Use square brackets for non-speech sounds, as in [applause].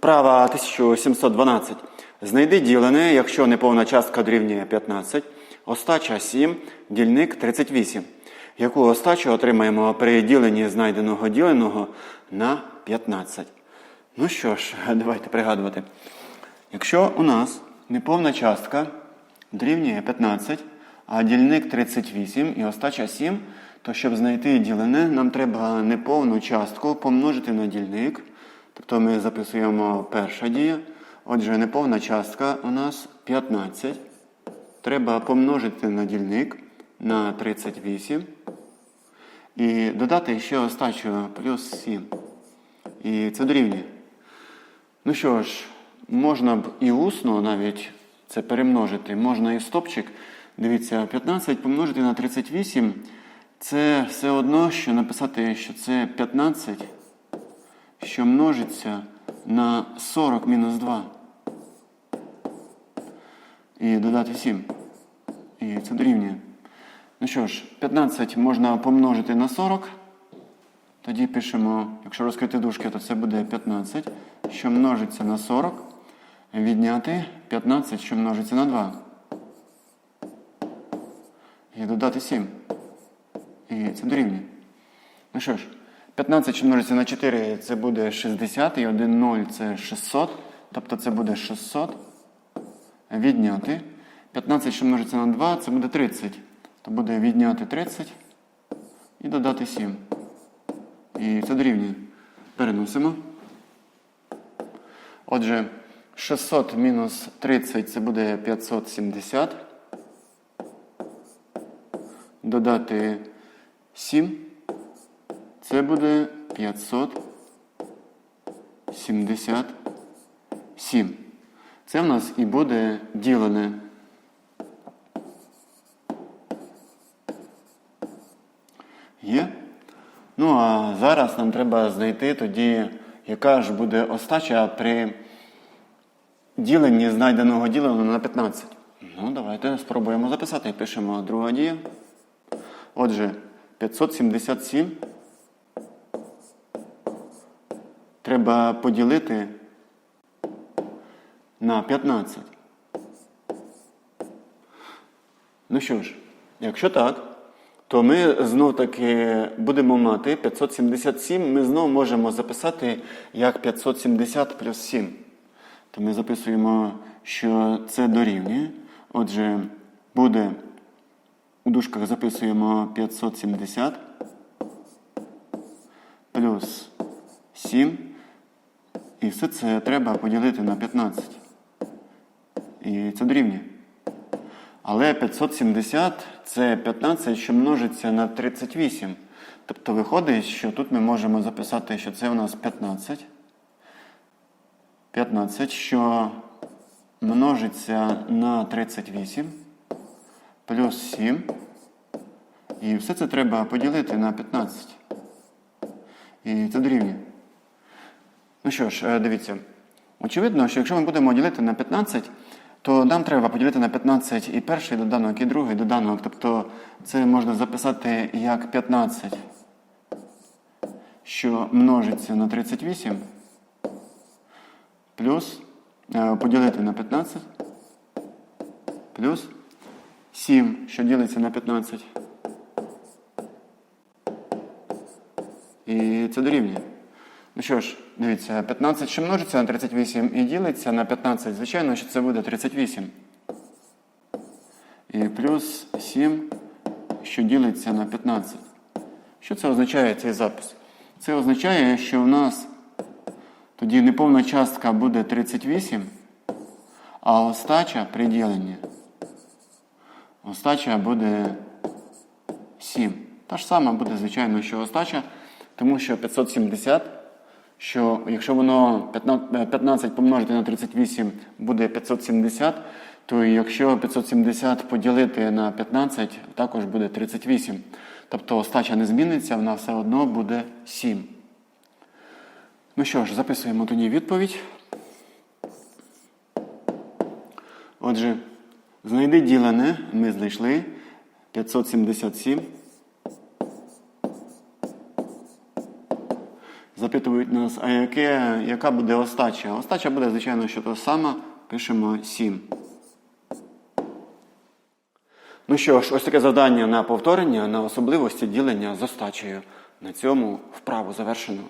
Вправа 1712. Знайди ділене, якщо неповна частка дорівнює 15, остача 7, дільник 38. Яку остачу отримаємо при діленні знайденого діленого на 15. Ну що ж, [laughs] давайте пригадувати. Якщо у нас неповна частка дорівнює 15, а дільник 38 і остача 7, то щоб знайти ділене, нам треба неповну частку помножити на дільник. Тобто ми записуємо перша дія. Отже, неповна частка у нас 15. Треба помножити на дільник на 38. І додати ще остачу плюс 7. І це дорівнює. Ну що ж, можна б і усно навіть це перемножити, можна і стопчик. Дивіться, 15 помножити на 38. Це все одно, що написати, що це 15, що множиться на 40 мінус 2. І додати 7. І це дорівнює. Ну що ж, 15 можна помножити на 40. Тоді пишемо, якщо розкрити дужки, то це буде 15, що множиться на 40. Відняти 15, що множиться на 2. І додати 7. І це дорівнює. Ну що ж, 15, що множиться на 4, це буде 60, і 1 0 це 600. Тобто це буде 600. Відняти. 15, що множиться на 2, це буде 30. То буде відняти 30 і додати 7. І це дорівнює. Переносимо. Отже, 600 мінус 30 це буде 570. Додати 7. Це буде 577. Це в нас і буде ділене. Є? Ну, а зараз нам треба знайти тоді, яка ж буде остача при діленні знайденого діленого на 15. Ну, давайте спробуємо записати. Пишемо друга дія. Отже, 577 треба поділити на 15. Ну що ж, якщо так, то ми знов таки будемо мати 577, ми знов можемо записати як 570 плюс 7. То ми записуємо, що це дорівнює. Отже, буде у дужках записуємо 570 плюс 7. І все це треба поділити на 15. І це дорівнює. Але 570 це 15, що множиться на 38. Тобто виходить, що тут ми можемо записати, що це у нас 15. 15, що множиться на 38 плюс 7. І все це треба поділити на 15. І це дорівнює. Ну що ж, е, дивіться. Очевидно, що якщо ми будемо ділити на 15, то нам треба поділити на 15 і перший доданок, і другий доданок. Тобто це можна записати як 15, що множиться на 38, плюс е, поділити на 15, плюс 7, що ділиться на 15. І це дорівнює. Ну що ж, дивіться, 15, що множиться на 38 і ділиться на 15, звичайно, що це буде 38. І плюс 7, що ділиться на 15. Що це означає цей запис? Це означає, що в нас тоді неповна частка буде 38, а остача при діленні. Остача буде 7. Та ж сама буде, звичайно, що остача, тому що 570 що якщо воно 15 помножити на 38 буде 570, то якщо 570 поділити на 15, також буде 38. Тобто остача не зміниться, вона все одно буде 7. Ну що ж, записуємо тоді відповідь. Отже, знайди ділене, ми знайшли 577. Запитують нас, а яке, яка буде остача? Остача буде, звичайно, що та сама. Пишемо 7. Ну що ж, ось таке завдання на повторення на особливості ділення з остачею. На цьому вправу завершено.